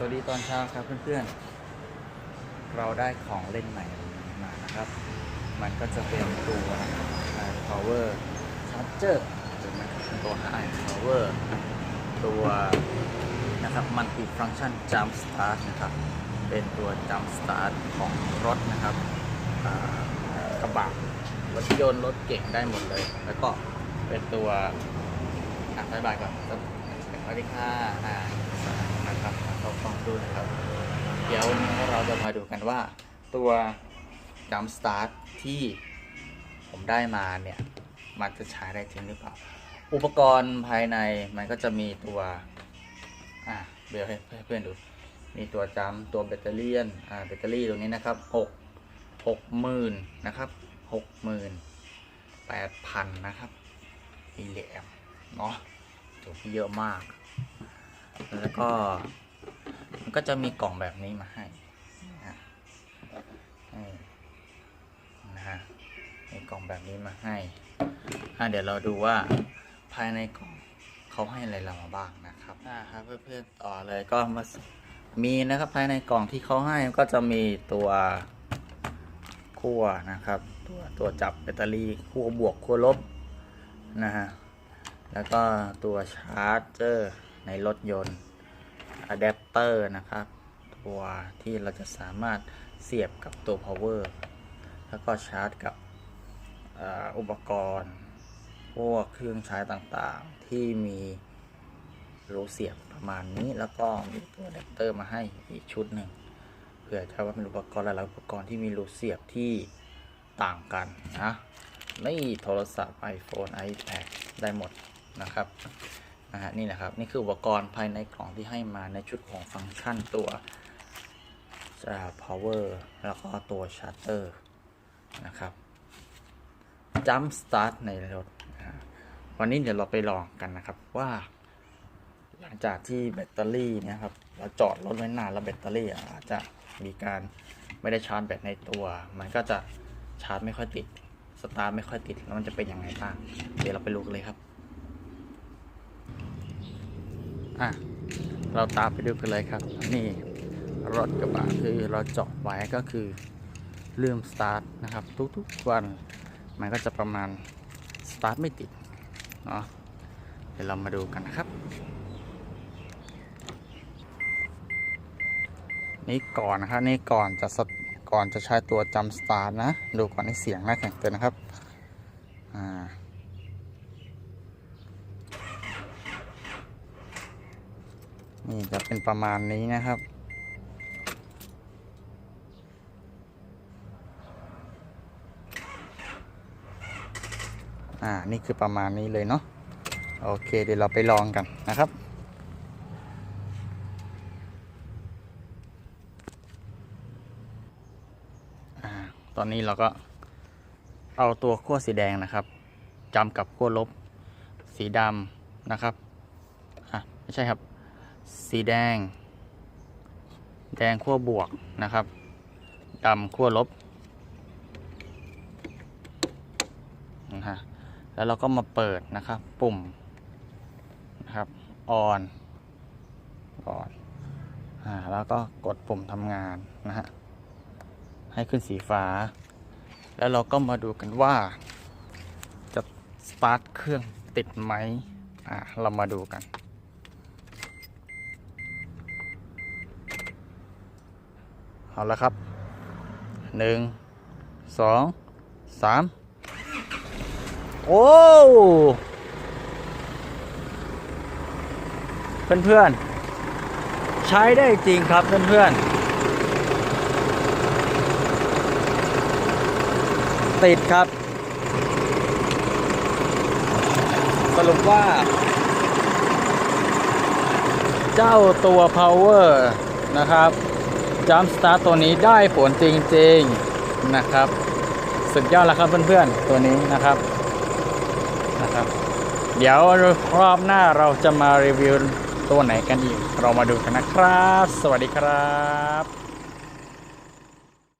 สวัสดีตอนเช้าครับเพื่อนๆ เราได้ของเล่นใหม่มานะครับ มันก็จะเป็นตัว i Power Charger หรือมันเป็นตัว High Power ตัวนะครับ Multi Function Jump Start นะครับ เป็นตัว Jump Start ของรถนะครับกระบะรถยนต์รถเก่งได้หมดเลย แล้วก็เป็นตัวอะบายบายก่อนสวัสดีค่ะอ่านะครับ เราฟังดูนะครับ เดี๋ยววันนี้เราจะมาดูกันว่าตัว Jump Start ที่ผมได้มาเนี่ย มันจะใช้ได้จริงหรือเปล่า อุปกรณ์ภายในมันก็จะมีตัว อะเดี๋ยวให้เพื่อนดู มีตัวจำตัวแบตเตอรี่อ่าแบตเตอรี่ตรงนี้นะครับหกหกหมื่นนะครับหกหมื่นแปดพันนะครับมิลลิแอมเนาะตัวที่เยอะมาก แล้วก็ มันก็จะมีกล่องแบบนี้มาให้นะฮะนี่นะฮะมีกล่องแบบนี้มาให้อะเดี๋ยวเราดูว่าภายในกล่องเขาให้อะไรเรามาบ้างนะครับอ่าครับเพื่อนๆต่อเลยก็มามีนะครับภายในกล่องที่เขาให้ก็จะมีตัวขั้วนะครับ ตัวตัวจับแบตเตอรี่ขั้วบวกขั้วลบนะฮะแล้วก็ตัวชาร์จเจอร์ในรถยนต์ อะแดปเตอร์นะครับ ตัวที่เราจะสามารถเสียบกับตัว power แล้วก็ชาร์จกับอ,อุปกรณ์ พวกเครื่องใช้ต่างๆ ที่มีรูเสียบประมาณนี้แล้วก็มีตัวอะแดปเตอร์มาให้อีกชุดหนึ่งเผื่อจะว่าเป็นอุปกรณ์หลายๆอุปกรณ์ที่มีรูเสียบที่ต่างกันนะนี่โทรศัพท์ iPhone iPad ได้หมดนะครับ นะฮะนี่แหละครับ นี่คืออุปกรณ์ภายในกล่องที่ให้มาในชุดของฟังก์ชันตัวอ่า power แล้วก็ตัว charger นะครับ jump start ในรถวันนี้เดี๋ยวเราไปลองกันนะครับว่า หลังจากที่แบตเตอรี่เนี่ยครับ เราจอดรถไว้นานแล้วแบตเตอรี่อาจจะมีการไม่ได้ชาร์จแบตในตัว มันก็จะชาร์จไม่ค่อยติด สตาร์ทไม่ค่อยติดแล้วมันจะเป็นยังไงบ้าง เดี๋ยวเราไปรู้กันเลยครับ อะเราตามไปดูกันเลยครับ นี่รถกระบะคือเราเจาะไว้ก็คือลืมสตาร์ทนะครับ ทุกๆวันมันก็จะประมาณสตาร์ทไม่ติดเนาะเดี๋ยวเรามาดูกันนะครับ นี่ก่อนนะครับนี่ก่อนจะสก่อนจะใช้ตัวจำสตาร์ทนะ ดูก่อนให้เสียงน่าแข็งเกินนะครับ อ่า นี่จะเป็นประมาณนี้นะครับ อ่า นี่คือประมาณนี้เลยเนาะ โอเค เดี๋ยวเราไปลองกันนะครับอ่าตอนนี้เราก็เอาตัวขั้วสีแดงนะครับจำกับขั้วลบสีดำนะครับ อะ ไม่ใช่ครับ สีแดง แดงขั้วบวกนะครับดำขั้วลบนะฮะแล้วเราก็มาเปิดนะครับ ปุ่มนะครับ on on อ่าแล้วก็กดปุ่มทำงานนะฮะให้ขึ้นสีฟ้า แล้วเราก็มาดูกันว่า จะสตาร์ทเครื่องติดไหมอ่าเรามาดูกัน เอาละครับหนึ่งสองสามโอ้เพื่อนๆ ใช้ได้จริงครับเพื่อนๆ ติดครับ สรุปว่า เจ้าตัว power นะครับ จัมสตาร์ตัวนี้ได้ผลจริงๆนะครับ สุดยอดแล้วครับเพื่อนๆ ตัวนี้นะครับนะครับ เดี๋ยวรอบหน้าเราจะมารีวิวตัวไหนกันอีก เรามาดูกันนะครับ สวัสดีครับ